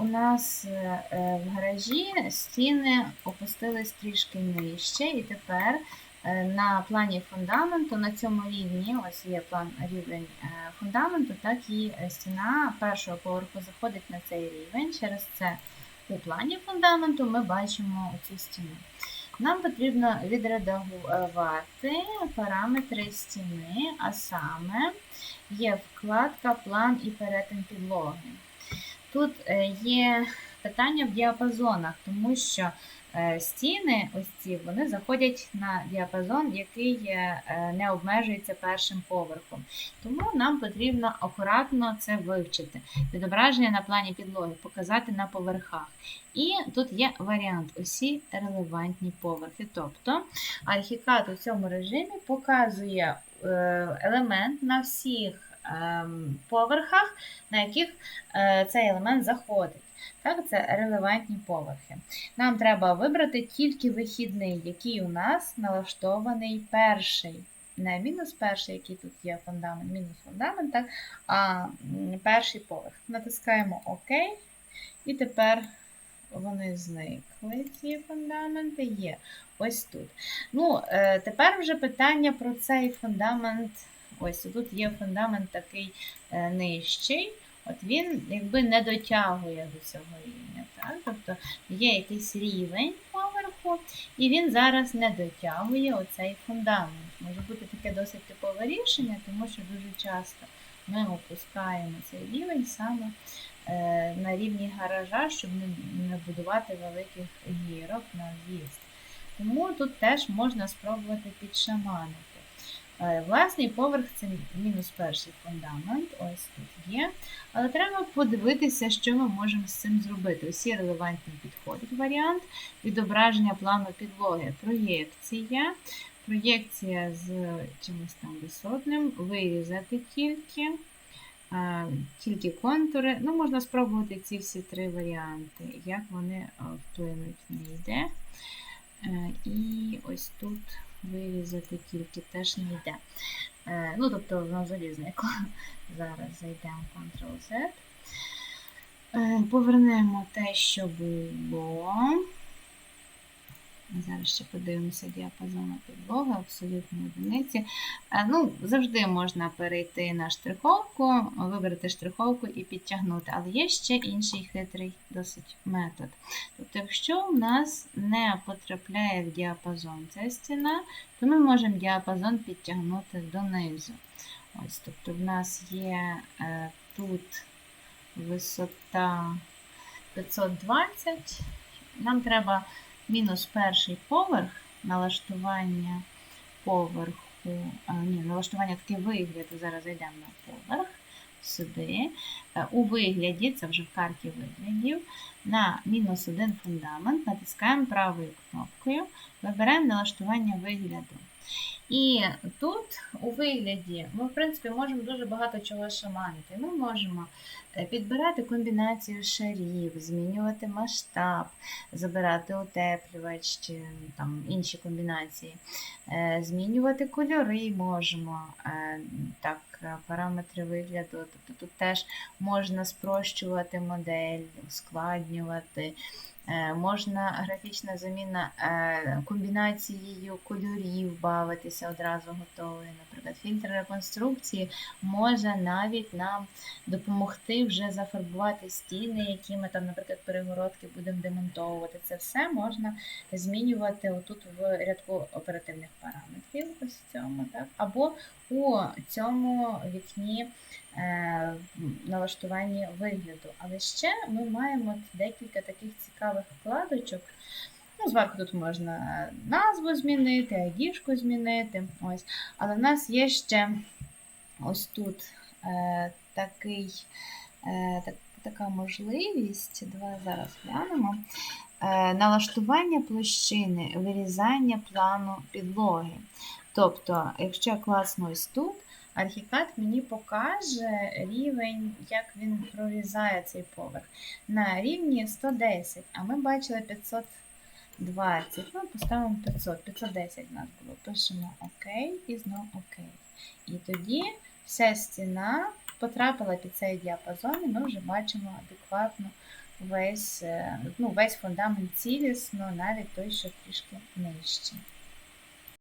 у нас е, е, в гаражі стіни опустились трішки нижче, і тепер е, на плані фундаменту, на цьому рівні, ось є план рівень фундаменту, так і стіна першого поверху заходить на цей рівень. Через це у плані фундаменту ми бачимо цю стіну. Нам потрібно відредагувати параметри стіни, а саме є вкладка план і перетин підлоги. Тут е, є питання в діапазонах, тому що е, стіни, ось ці, вони заходять на діапазон, який е, не обмежується першим поверхом. Тому нам потрібно акуратно це вивчити. Відображення на плані підлоги, показати на поверхах. І тут є варіант усі релевантні поверхи. Тобто архікад у цьому режимі показує елемент на всіх поверхах, на яких е, цей елемент заходить. Так, це релевантні поверхи. Нам треба вибрати тільки вихідний, який у нас налаштований перший. Не мінус перший, який тут є фундамент, мінус фундамент, так, а перший поверх. Натискаємо ОК. І тепер вони зникли, ці фундаменти є ось тут. Ну, е, тепер вже питання про цей фундамент. Ось тут є фундамент такий е, нижчий. От він якби не дотягує до цього рівня. Так? Тобто є якийсь рівень поверху, і він зараз не дотягує оцей фундамент. Може бути таке досить типове рішення, тому що дуже часто ми опускаємо цей рівень саме е, на рівні гаража, щоб не, не будувати великих гірок на в'їзд. Тому тут теж можна спробувати підшаманити. Е, Власний поверх це мінус перший фундамент, ось тут є. Але треба подивитися, що ми можемо з цим зробити. Усі релевантні підходять варіант. Відображення плану підлоги, проєкція. Проєкція з чимось там висотним, вирізати тільки, е, тільки контури. Ну, можна спробувати ці всі три варіанти, як вони е, вплинуть не йде. І ось тут вирізати тільки теж не йде. Е, Ну, тобто, воно залізнику. Зараз зайдемо Ctrl-Z. Е, Повернемо те, що було. Зараз ще подивимося діапазон підлоги, абсолютно одиниці. Е, Ну, завжди можна перейти на штриховку, вибрати штриховку і підтягнути, але є ще інший хитрий досить метод. Тобто, якщо в нас не потрапляє в діапазон ця стіна, то ми можемо діапазон підтягнути донизу. Ось, тобто, в нас є е, тут висота 520, нам треба мінус перший поверх, налаштування поверху, ні, налаштування такий вигляд, зараз зайдемо на поверх сюди. Е, У вигляді, це вже в карті виглядів, на мінус один фундамент натискаємо правою кнопкою, вибираємо налаштування вигляду. І тут у вигляді ми, в принципі, можемо дуже багато чого шаманити. Ми можемо е, підбирати комбінацію шарів, змінювати масштаб, забирати утеплювач чи там, інші комбінації, Е, змінювати кольори можемо, е, так, параметри вигляду. Тобто тут теж можна спрощувати модель, ускладнювати. Е, Можна графічна заміна е, комбінацією кольорів бавитися одразу готовий. Наприклад, фільтр реконструкції може навіть нам допомогти вже зафарбувати стіни, які ми там, наприклад, перегородки будемо демонтовувати. Це все можна змінювати отут в рядку оперативних параметрів, ось цьому, так? або у цьому вікні е, налаштуванні вигляду. Але ще ми маємо декілька таких цікавих вкладочок. Ну, зверху тут можна е, назву змінити, ID-шку змінити. Ось. Але в нас є ще ось тут е, такий, е, так, така можливість. Давай зараз глянемо. Е, налаштування площини, вирізання плану підлоги. Тобто, якщо я класно ось тут, архікад мені покаже рівень, як він прорізає цей поверх. На рівні 110, а ми бачили 520. Ну, поставимо 500, 510 у нас було. Пишемо ОК і знову ОК. І тоді вся стіна потрапила під цей діапазон, і ми вже бачимо адекватну весь, е, ну, весь фундамент цілісно, навіть той, що трішки нижче.